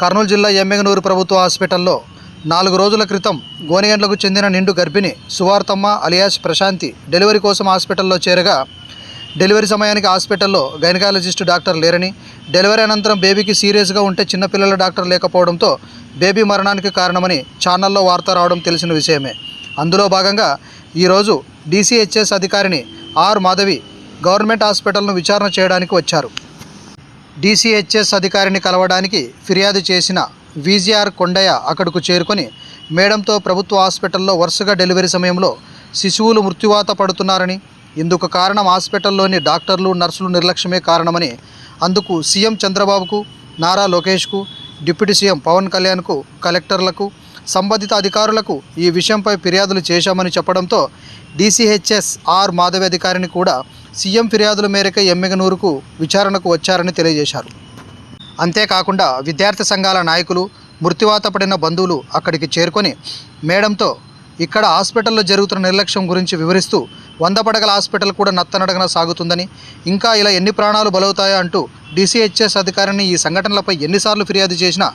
కర్నూలు జిల్లా ఎమ్మెగనూరు ప్రభుత్వ హాస్పిటల్లో నాలుగు రోజుల క్రితం గోనిగండ్లకు చెందిన నిండు గర్భిణి సువార్తమ్మ అలియాస్ ప్రశాంతి డెలివరీ కోసం హాస్పిటల్లో చేరగా డెలివరీ సమయానికి హాస్పిటల్లో గైనకాలజిస్ట్ డాక్టర్ లేరని డెలివరీ అనంతరం బేబీకి సీరియస్గా ఉంటే చిన్నపిల్లల డాక్టర్ లేకపోవడంతో బేబీ మరణానికి కారణమని ఛానల్లో వార్త రావడం తెలిసిన విషయమే. అందులో భాగంగా ఈరోజు డీసీహెచ్ఎస్ అధికారిని ఆర్ మాధవి గవర్నమెంట్ హాస్పిటల్ను విచారణ చేయడానికి వచ్చారు. డీసీహెచ్ఎస్ అధికారిని కలవడానికి ఫిర్యాదు చేసిన వీజీఆర్ కొండయ్య అక్కడకు చేరుకొని మేడంతో ప్రభుత్వ హాస్పిటల్లో వరుసగా డెలివరీ సమయంలో శిశువులు మృత్యువాత పడుతున్నారని ఇందుకు కారణం హాస్పిటల్లోని డాక్టర్లు నర్సులు నిర్లక్ష్యమే కారణమని అందుకు సీఎం చంద్రబాబుకు నారా లోకేష్కు డిప్యూటీ సీఎం పవన్ కళ్యాణ్కు కలెక్టర్లకు సంబంధిత అధికారులకు ఈ విషయంపై ఫిర్యాదులు చేశామని చెప్పడంతో డీసీహెచ్ఎస్ ఆర్ మాధవి అధికారిని కూడా సీఎం ఫిర్యాదుల మేరకు ఎమ్మెగనూరుకు విచారణకు వచ్చారని తెలియజేశారు. అంతేకాకుండా విద్యార్థి సంఘాల నాయకులు మృత్యువాత పడిన బంధువులు అక్కడికి చేరుకొని మేడంతో ఇక్కడ హాస్పిటల్లో జరుగుతున్న నిర్లక్ష్యం గురించి వివరిస్తూ వంద పడగల హాస్పిటల్ కూడా నత్తనడగన సాగుతుందని ఇంకా ఇలా ఎన్ని ప్రాణాలు బలవుతాయో అంటూ డీసీహెచ్ఎస్ అధికారిని ఈ సంఘటనలపై ఎన్నిసార్లు ఫిర్యాదు చేసినా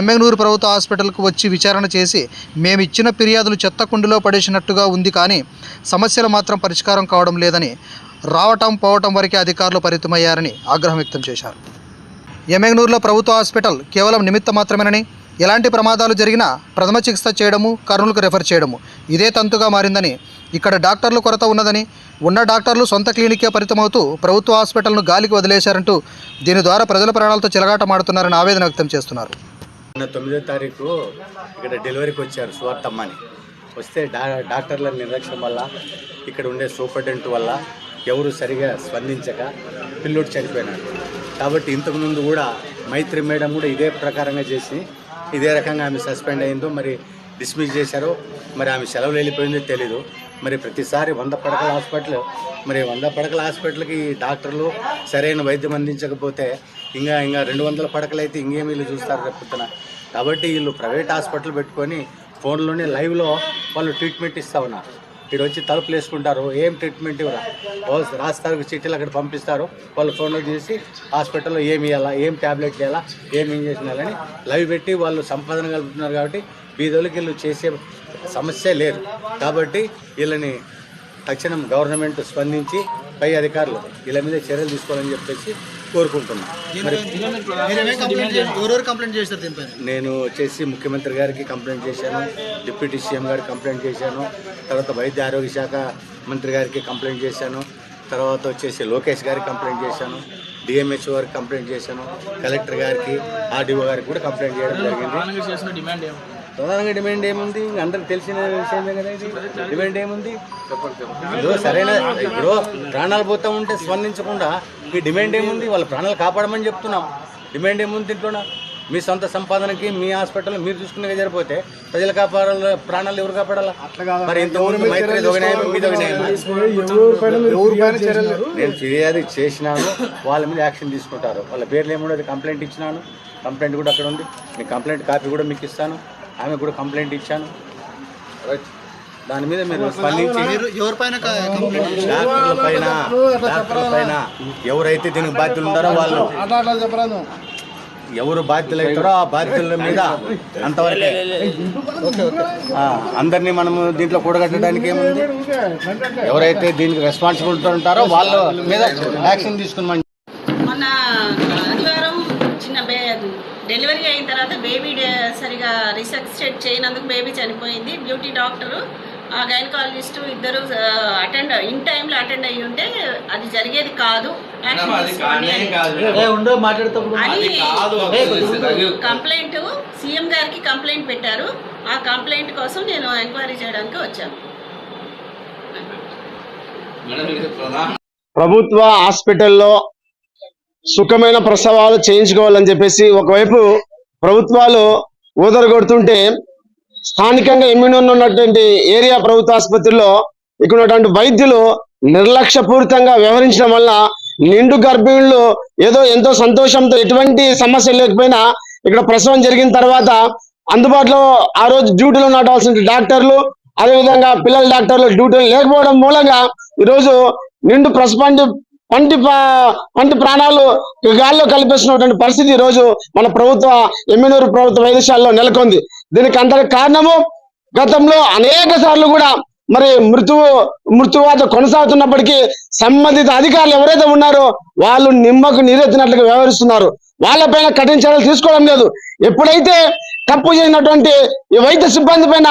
ఎమ్మెగనూరు ప్రభుత్వ హాస్పిటల్కు వచ్చి విచారణ చేసి మేమిచ్చిన ఫిర్యాదులు చెత్తకుండిలో పడేసినట్టుగా ఉంది కానీ సమస్యలు మాత్రం పరిష్కారం కావడం లేదని రావటం పోవటం వరకే అధికారులు పరిమితమయ్యారని ఆగ్రహం వ్యక్తం చేశారు. ఎమ్మెగనూరులో ప్రభుత్వ హాస్పిటల్ కేవలం నిమిత్త మాత్రమేనని ఎలాంటి ప్రమాదాలు జరిగినా ప్రథమ చికిత్స చేయడము కర్నూలుకు రెఫర్ చేయడము ఇదే తంతుగా మారిందని ఇక్కడ డాక్టర్లు కొరత ఉన్నదని ఉన్న డాక్టర్లు సొంత క్లినిక్కే పరితమవుతూ ప్రభుత్వ హాస్పిటల్ను గాలికి వదిలేశారంటూ దీని ద్వారా ప్రజల ప్రాణాలతో చెలగాటమాడుతున్నారని ఆవేదన వ్యక్తం చేస్తున్నారు. తొమ్మిదో తారీఖు ఇక్కడ డెలివరీకి వచ్చారు సువార్తమ్మని వస్తే డా డాక్టర్ల నిర్లక్ష్యం వల్ల ఇక్కడ ఉండే సూపరింటెండెంట్ వల్ల ఎవరు సరిగా స్పందించక పిల్లోడు చనిపోయినాడు. కాబట్టి ఇంతకుముందు కూడా మైత్రి మేడం కూడా ఇదే ప్రకారంగా చేసి ఇదే రకంగా ఆమె సస్పెండ్ అయిందో మరి డిస్మిస్ చేశారో మరి ఆమె సెలవులు వెళ్ళిపోయిందో తెలీదు. మరి ప్రతిసారి వంద పడకల హాస్పిటల్ మరి వంద పడకల హాస్పిటల్కి డాక్టర్లు సరైన వైద్యం అందించకపోతే ఇంకా ఇంకా రెండు వందల పడకలు అయితే ఇంకేం వీళ్ళు చూస్తారు చెప్తున్నా కాబట్టి వీళ్ళు ప్రైవేట్ హాస్పిటల్ పెట్టుకొని ఫోన్లోనే లైవ్లో వాళ్ళు ట్రీట్మెంట్ ఇస్తూ ఉన్నారు. ఇక్కడ వచ్చి తలుపులు వేసుకుంటారు. ఏం ట్రీట్మెంట్ ఇవ్వరా. రాస్తారు చిట్టీలు అక్కడ పంపిస్తారు. వాళ్ళు ఫోన్లో చేసి హాస్పిటల్లో ఏమి ఇవ్వాలా ఏం ట్యాబ్లెట్ చేయాలా ఏం ఇంజక్షన్ వేయాలని లైవ్ పెట్టి వాళ్ళు సంపాదన కలుపుతున్నారు కాబట్టి బీదోళ్ళకి వీళ్ళు చేసే సమస్య లేదు. కాబట్టి వీళ్ళని తక్షణం గవర్నమెంట్ స్పందించి పై అధికారులు వీళ్ళ మీద చర్యలు తీసుకోవాలని చెప్పేసి కోరుకుంటున్నాం మరి ఎవరెవరు కంప్లైంట్ చేశారు దీనిపైన? నేను వచ్చేసి ముఖ్యమంత్రి గారికి కంప్లైంట్ చేశాను డిప్యూటీ సీఎం గారికి కంప్లైంట్ చేశాను తర్వాత వైద్య ఆరోగ్య శాఖ మంత్రి గారికి కంప్లైంట్ చేశాను తర్వాత వచ్చేసి లోకేష్ గారికి కంప్లైంట్ చేశాను డిఎంహెచ్ఓ గారికి కంప్లైంట్ చేశాను కలెక్టర్ గారికి ఆర్డీఓ గారికి కూడా కంప్లైంట్ చేయడం జరిగింది. ప్రధానంగా డిమాండ్ ఏముంది? అందరికి తెలిసిన విషయమే కదా ఇది డిమాండ్ ఏముంది? ఇప్పుడు సరైన ఇప్పుడు ప్రాణాలు పోతా ఉంటే స్పందించకుండా ఈ డిమాండ్ ఏముంది? వాళ్ళ ప్రాణాలు కాపాడమని చెప్తున్నాం. డిమాండ్ ఏముంది దీంట్లోన మీ సొంత సంపాదనకి మీ హాస్పిటల్ మీరు చూసుకునే జరిగిపోతే ప్రజలు కాపాడాలి? ప్రాణాలు ఎవరు కాపాడాలా? మరి నేను ఫిర్యాదు చేసినాను. వాళ్ళ మీద యాక్షన్ తీసుకుంటారు. వాళ్ళ పేర్లు ఏముండదు? కంప్లైంట్ ఇచ్చినాను. కంప్లైంట్ కూడా అక్కడ ఉంది. మీ కంప్లైంట్ కాపీ కూడా మీకు ఇస్తాను. ఆమె కూడా కంప్లైంట్ ఇచ్చాను. దాని మీద మీరు స్పందించి ఎవరిపైన డాక్టర్ల పైన డాక్టర్ల పైన ఎవరైతే దీనికి బాధ్యులు ఉన్నారో వాళ్ళు ఎవరు బాధ్యులు అవుతారో ఆ బాధ్యుల మీద అంతవరకే. అందరినీ మనము దీంట్లో కూడగట్టడానికి ఏముంది? ఎవరైతే దీనికి రెస్పాన్సిబిలిటీ ఉంటారో వాళ్ళ మీద యాక్షన్ చిన్న బే డెలివరీ అయిన తర్వాత బేబీ డే- సరిగా రిసెక్సేట్ చేయనందుకు బేబీ చనిపోయింది. బ్యూటీ డాక్టరు ఆ గైనకాలజిస్ట్ ఇద్దరు అటెండ్ ఇన్ టైంలో అటెండ్ అయ్యి ఉంటే అది జరిగేది కాదు. అని. కంప్లైంట్ సీఎం గారికి కంప్లైంట్ పెట్టారు. ఆ కంప్లైంట్ కోసం నేను ఎంక్వైరీ చేయడానికి వచ్చాను. ప్రభుత్వ హాస్పిటల్లో సుఖమైన ప్రసవాలు చేయించుకోవాలని చెప్పేసి ఒకవైపు ప్రభుత్వాలు ఊదరగొడుతుంటే స్థానికంగా ఎమ్మెన్ ఉన్నటువంటి ఏరియా ప్రభుత్వ ఆసుపత్రిలో ఇక్కడ ఉన్నటువంటి వైద్యులు నిర్లక్ష్యపూరితంగా వ్యవహరించడం వల్ల నిండు గర్భిణులు ఏదో ఎంతో సంతోషంతో ఎటువంటి సమస్య లేకపోయినా ఇక్కడ ప్రసవం జరిగిన తర్వాత అందుబాటులో ఆ రోజు డ్యూటీలో నాటవలసిన డాక్టర్లు అదేవిధంగా పిల్లల డాక్టర్లు డ్యూటీలు లేకపోవడం మూలంగా ఈరోజు నిండు ప్రసవాన్ని వంటి పా- ప్రాణాలు గాల్లో కల్పిస్తున్నటువంటి పరిస్థితి ఈరోజు రోజు మన ప్రభుత్వ ఎమ్మెనూరు ప్రభుత్వ వైద్యశాలలో నెలకొంది. దీనికి అంతటి కారణము గతంలో అనేక సార్లు కూడా మరి మృతువు మృత్యువాత కొనసాగుతున్నప్పటికీ సంబంధిత అధికారులు ఎవరైతే ఉన్నారో వాళ్ళు నిమ్మకు నీరెత్తినట్లుగా వ్యవహరిస్తున్నారు. వాళ్ళపైన కఠిన చర్యలు తీసుకోవడం లేదు. ఎప్పుడైతే తప్పు చేసినటువంటి ఈ వైద్య సిబ్బంది పైన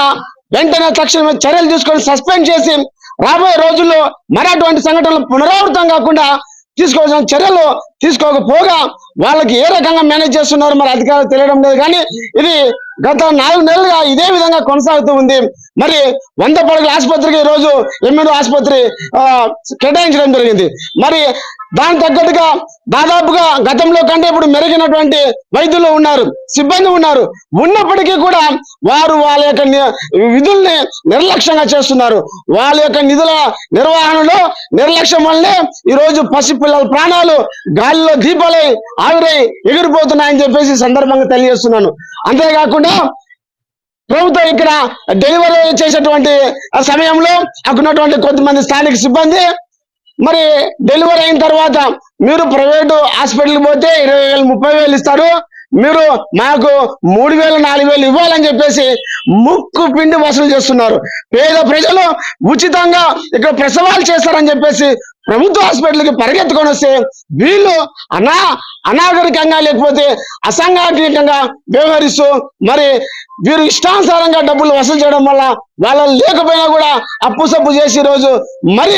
వెంటనే తక్షణమే చర్యలు తీసుకొని సస్పెండ్ చేసి రాబోయే రోజుల్లో మరి అటువంటి సంఘటనలు పునరావృతం కాకుండా తీసుకోవాల్సిన చర్యలు తీసుకోకపోగా వాళ్ళకి ఏ రకంగా మేనేజ్ చేస్తున్నారో మరి అధికారులు తెలియడం లేదు. కానీ ఇది గత నాలుగు నెలలుగా ఇదే విధంగా కొనసాగుతూ ఉంది. మరి వంద పడకల ఆసుపత్రికి రోజు ఎమ్మెల్యే ఆసుపత్రి ఆ, కేటాయించడం జరిగింది. మరి దానికి తగ్గట్టుగా దాదాపుగా గతంలో కంటే ఇప్పుడు మెరుగైనటువంటి వైద్యులు ఉన్నారు సిబ్బంది ఉన్నారు. ఉన్నప్పటికీ కూడా వారు వాళ్ళ యొక్క ని- విధుల్ని నిర్లక్ష్యంగా చేస్తున్నారు. వాళ్ళ యొక్క నిధుల నిర్వహణలో నిర్లక్ష్యం వల్లనే ఈరోజు పసిపిల్లల ప్రాణాలు గాలిలో దీపాలై ఆవిరై ఎగిరిపోతున్నాయని చెప్పేసి సందర్భంగా తెలియజేస్తున్నాను. అంతేకాకుండా ప్రభుత్వం ఇక్కడ డెలివరీ చేసేటువంటి సమయంలో అక్కడ ఉన్నటువంటి కొంతమంది స్థానిక సిబ్బంది మరి డెలివరీ అయిన తర్వాత మీరు ప్రైవేటు హాస్పిటల్కి పోతే ఇరవై వేలు ముప్పై వేలు ఇస్తారు. మీరు మాకు మూడు వేలు నాలుగు వేలు ఇవ్వాలని చెప్పేసి ముక్కు పిండి వసూలు చేస్తున్నారు. పేద ప్రజలు ఉచితంగా ఇక్కడ ప్రసవాలు చేస్తారని చెప్పేసి ప్రభుత్వ హాస్పిటల్కి పరిగెత్తుకొని వస్తే వీళ్ళు అనా అనాగరికంగా లేకపోతే అసంఘటితంగా వ్యవహరిస్తూ మరి వీరు ఇష్టానుసారంగా డబ్బులు వసూలు చేయడం వల్ల వాళ్ళ లేకపోయినా కూడా అప్పు సప్పు చేసి ఈ రోజు మరి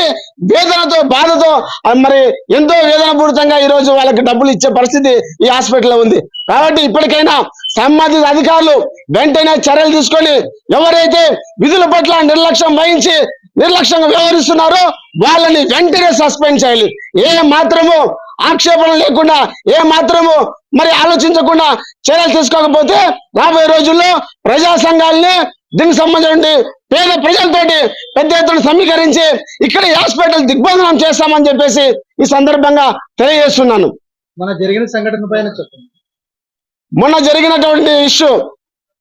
వేదనతో బాధతో మరి ఎంతో వేదనపూరితంగా ఈ రోజు వాళ్ళకి డబ్బులు ఇచ్చే పరిస్థితి ఈ హాస్పిటల్లో ఉంది. కాబట్టి ఇప్పటికైనా సంబంధిత అధికారులు వెంటనే చర్యలు తీసుకొని ఎవరైతే విధుల పట్ల నిర్లక్ష్యం వహించి నిర్లక్ష్యంగా వ్యవహరిస్తున్నారో. వాళ్ళని వెంటనే సస్పెండ్ చేయాలి. ఏ మాత్రము ఆక్షేపణ లేకుండా ఏ మాత్రము మరి ఆలోచించకుండా చర్యలు తీసుకోకపోతే రాబోయే రోజుల్లో ప్రజా సంఘాలని దీనికి సంబంధించి పేద ప్రజలతోటి పెద్ద ఎత్తున సమీకరించి ఇక్కడ హాస్పిటల్ దిగ్బంధనం చేస్తామని చెప్పేసి ఈ సందర్భంగా తెలియజేస్తున్నాను. మన జరిగిన సంఘటన పైన చెప్పండి. మొన్న జరిగినటువంటి ఇష్యూ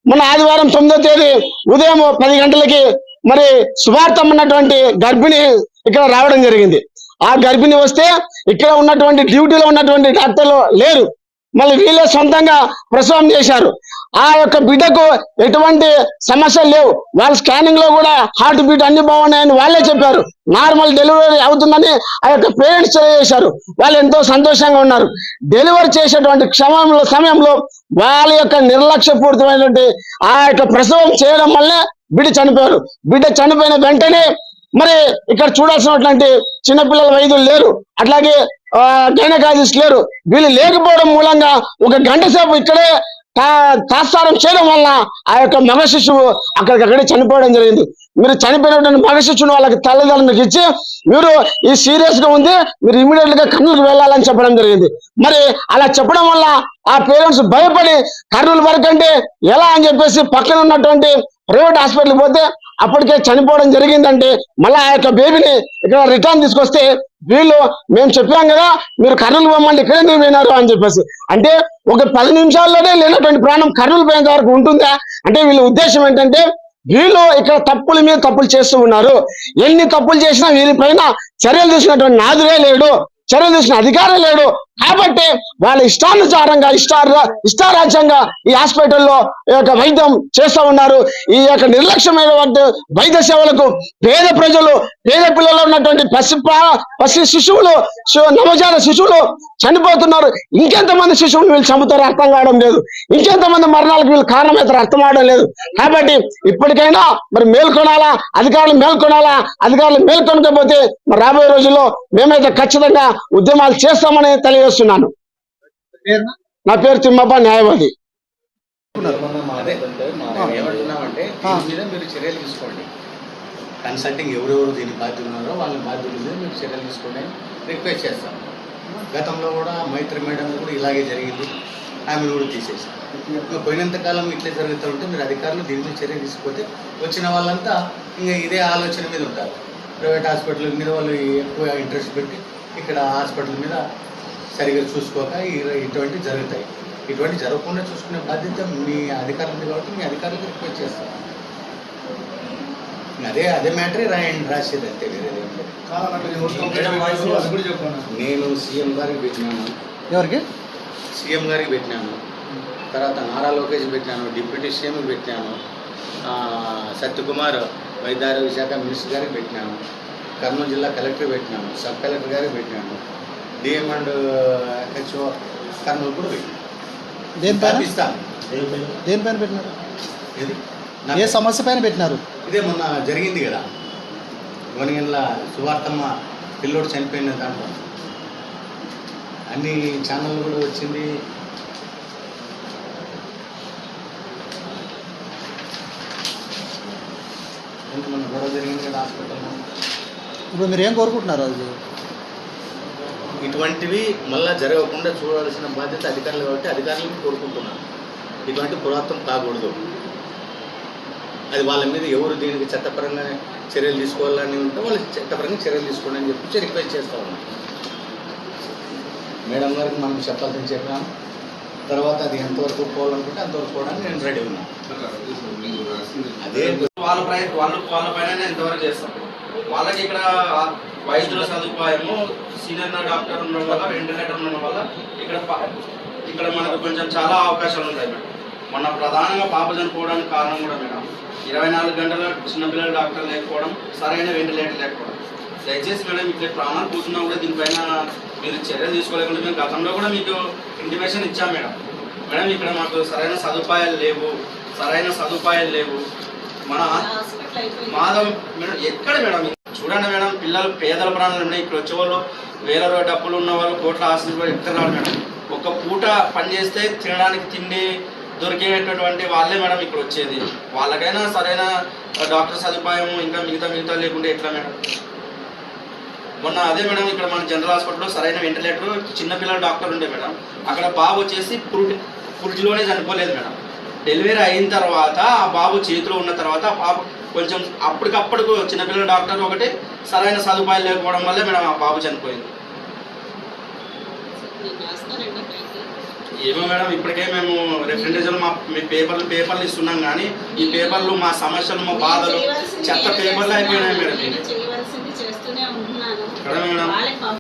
మొన్న ఆదివారం తొమ్మిదో తేదీ ఉదయం పది గంటలకి మరి సుభార్తం ఉన్నటువంటి గర్భిణి ఇక్కడ రావడం జరిగింది. ఆ గర్భిణి వస్తే ఇక్కడ ఉన్నటువంటి డ్యూటీలో ఉన్నటువంటి డాక్టర్లు లేరు. మళ్ళీ వీళ్ళే సొంతంగా ప్రసవం చేశారు. ఆ యొక్క బిడ్డకు ఎటువంటి సమస్యలు లేవు. వాళ్ళ స్కానింగ్లో కూడా హార్ట్ బీట్ అన్ని బాగున్నాయని వాళ్ళే చెప్పారు. నార్మల్ డెలివరీ అవుతుందని ఆ యొక్క పేరెంట్స్ తెలియజేశారు. వాళ్ళు ఎంతో సంతోషంగా ఉన్నారు. డెలివరీ చేసేటువంటి క్షమంలో సమయంలో వాళ్ళ యొక్క నిర్లక్ష్యపూరితమైనటువంటి ఆ యొక్క ప్రసవం చేయడం వల్లే బిడ్డ చనిపోయారు బిడ్డ చనిపోయిన వెంటనే మరి ఇక్కడ చూడాల్సినటువంటి చిన్నపిల్లల వైద్యులు లేరు. అట్లాగే గైనకాలజిస్ట్ లేరు. వీళ్ళు లేకపోవడం మూలంగా ఒక గంట సేపు ఇక్కడే తా- తాత్సారం చేయడం వల్ల ఆ యొక్క మగ శిశువు అక్కడికక్కడే చనిపోవడం జరిగింది. మీరు చనిపోయినటువంటి మగ శిశువుని వాళ్ళకి తల్లిదండ్రులకు ఇచ్చి మీరు ఈ సీరియస్గా ఉంది మీరు ఇమీడియట్గా కర్నూలుకు వెళ్ళాలని చెప్పడం జరిగింది. మరి అలా చెప్పడం వల్ల ఆ పేరెంట్స్ భయపడి కర్నూలు వరకు ఎలా అని చెప్పేసి పక్కన ఉన్నటువంటి ప్రైవేట్ హాస్పిటల్కి పోతే అప్పటికే చనిపోవడం జరిగిందంటే మళ్ళీ ఆ యొక్క బేబీని ఇక్కడ రిటర్న్ తీసుకొస్తే వీళ్ళు మేము చెప్పాం కదా మీరు కర్నూలు పోమండి ఇక్కడ ఎందుకు పోయినారు అని చెప్పేసి. అంటే ఒక పది నిమిషాల్లోనే లేనటువంటి ప్రాణం కర్నూలు పోయేంత వరకు ఉంటుందా? అంటే వీళ్ళ ఉద్దేశం ఏంటంటే వీళ్ళు ఇక్కడ తప్పుల మీద తప్పులు చేస్తూ ఉన్నారు. ఎన్ని తప్పులు చేసినా వీరిపైన చర్యలు తీసుకున్నటువంటి నాదురే లేడు. చర్యలు తీసుకున్న అధికారం లేడు. కాబట్టి వాళ్ళ ఇష్టానుసారంగా ఇష్టార ఇష్టారాజ్యంగా ఈ హాస్పిటల్లో ఈ యొక్క వైద్యం చేస్తూ ఉన్నారు. ఈ యొక్క నిర్లక్ష్యమైనటువంటి వైద్య సేవలకు పేద ప్రజలు పేద పిల్లలు ఉన్నటువంటి పసి పసి శిశువులు నవజాత శిశువులు చనిపోతున్నారు. ఇంకెంతమంది శిశువులు వీళ్ళు చంపుతారు అర్థం కావడం లేదు. ఇంకెంతమంది మరణాలకు వీళ్ళు కారణమవుతారో అర్థం అవడం లేదు. కాబట్టి ఇప్పటికైనా మరి మేల్కొనాలా? అధికారులు మేల్కొనాలా? అధికారులు మేల్కొనకపోతే మరి రాబోయే రోజుల్లో మేమైతే ఖచ్చితంగా ఉద్యమాలు చేస్తామని తెలియజేస్తున్నాను. నా పేరు తిమ్మప్ప న్యాయవాది. కన్సల్టింగ్ ఎవరెవరు దీని బాధ్యత ఉన్నారో వాళ్ళ బాధ్యత మీద మీరు చర్యలు తీసుకోండి రిక్వెస్ట్ చేస్తాం గతంలో కూడా మైత్రి మేడం కూడా ఇలాగే జరిగింది. ఆమెను కూడా తీసేసి ఇంకా పోయినంత కాలం ఇట్లే జరుగుతూ ఉంటే మీరు అధికారులు దీని మీద చర్య తీసుకుపోతే వచ్చిన వాళ్ళంతా ఇంకా ఇదే ఆలోచన మీద ఉంటారు. ప్రైవేట్ హాస్పిటల్ మీద వాళ్ళు ఎక్కువ ఇంట్రెస్ట్ పెట్టి ఇక్కడ హాస్పిటల్ మీద సరిగా చూసుకోక ఈ- ఇటువంటివి జరుగుతాయి. ఇటువంటి జరగకుండా చూసుకునే బాధ్యత మీ అధికారులు కాబట్టి మీ అధికారులకు రిక్వెస్ట్ చేస్తాం అదే అదే మ్యాటరే రాయండి రాసేది అంతే. నేను సీఎం గారికి పెట్టినాను. ఎవరికి? సీఎం గారికి పెట్టినాను. తర్వాత నారా లోకేష్ పెట్టినాను డిప్యూటీ సీఎం పెట్టినాను ఆ, సత్యకుమార్ వైద్యారోగ్య శాఖ మినిస్టర్ గారికి పెట్టినాను. కర్నూలు జిల్లా కలెక్టర్ పెట్టినాను సబ్ కలెక్టర్ గారికి పెట్టినాను. డిఎం అండ్ హెచ్ఓ కర్నూలు కూడా పెట్టినాను. దేనిపైన ఇస్తాను దేనిపైన పెట్టినారు? ఇది ఏ సమస్య పైన పెట్టినారు? ఇదే మొన్న జరిగింది కదా. గొనిగండ్ల సువార్తమ్మ పిల్లోడు చనిపోయిన దాంట్లో అన్ని ఛానళ్ళు కూడా వచ్చింది. మొన్న గొడవ జరిగింది కదా హాస్పిటల్లో? ఇప్పుడు మీరు ఏం కోరుకుంటున్నారు అది ఇటువంటివి మళ్ళా జరగకుండా చూడాల్సిన బాధ్యత అధికారులు కాబట్టి అధికారులను కోరుకుంటున్నాను. ఇటువంటి పురాతనం కాకూడదు. అది వాళ్ళ మీద ఎవరు దీనికి చట్టపరంగా చర్యలు తీసుకోవాలని ఉంటే వాళ్ళు చట్టపరంగా చర్యలు తీసుకోండి అని చెప్పి రిక్వెస్ట్ చేస్తా ఉన్నాం. మేడం గారికి మనం చెప్పాల్సిన చెప్పాము తర్వాత అది ఎంతవరకు పోవాలనుకుంటే అంతవరకు పోవడానికి నేను రెడీ ఉన్నాను. అదే వాళ్ళ ప్రయ వాళ్ళు వాళ్ళ పైన ఎంతవరకు చేస్తాం. వాళ్ళకి ఇక్కడ వైద్యుల సదుపాయము సీనియర్ డాక్టర్ ఉండడం వల్ల వెంటిలేటర్ ఉండడం వల్ల ఇక్కడ ఇక్కడ మనకు కొంచెం చాలా అవకాశాలు ఉంటాయి మేడం. మొన్న ప్రధానంగా పాప చనిపోవడానికి కారణం కూడా మేడం. ఇరవై నాలుగు గంటల చిన్నపిల్లల డాక్టర్ లేకపోవడం సరైన వెంటిలేటర్ లేకపోవడం. దయచేసి మేడం ఇట్లా ప్రాణాలు కూర్చున్నా కూడా దీనిపైన మీరు చర్యలు తీసుకోలేకుండా మేము గతంలో కూడా మీకు ఇంటిమేషన్ ఇచ్చాం మేడం. మేడం ఇక్కడ మాకు సరైన సదుపాయాలు లేవు సరైన సదుపాయాలు లేవు. మన మాధవ్ మేడం ఎక్కడ మేడం? చూడండి మేడం పిల్లలు పేదల ప్రాణాలు మేడం ఇక్కడ వచ్చే వాళ్ళు వేల రూపాయల డబ్బులు ఉన్న వాళ్ళు కోట్ల ఆస్తులు కూడా ఎక్కడ రాడు మేడం. ఒక పూట పని చేస్తే తినడానికి తిండి దొరికేటటువంటి వాళ్ళే మేడం ఇక్కడ వచ్చేది. వాళ్ళకైనా సరైన డాక్టర్ సదుపాయం ఇంకా మిగతా మిగతా లేకుంటే ఎట్లా మేడం? మొన్న అదే మేడం ఇక్కడ మన జనరల్ హాస్పిటల్లో సరైన వెంటిలేటర్ చిన్నపిల్లల డాక్టర్ ఉండే మేడం. అక్కడ బాబు వచ్చేసి పురుటి పురుటిలోనే చనిపోలేదు మేడం. డెలివరీ అయిన తర్వాత ఆ బాబు చేతిలో ఉన్న తర్వాత ఆ బాబు కొంచెం అప్పటికప్పుడు చిన్నపిల్లల డాక్టర్ ఒకటి సరైన సదుపాయాలు లేకపోవడం వల్లే మేడం ఆ బాబు చనిపోయింది. ఏమో మేడం ఇప్పటికే మేము రెఫరెండేషన్ మా మీ పేపర్లు పేపర్లు ఇస్తున్నాం కానీ ఈ పేపర్లు మా సమస్యలు మా బాధలు చెత్త పేపర్లు అయిపోయినాయి మేడం. మేడం?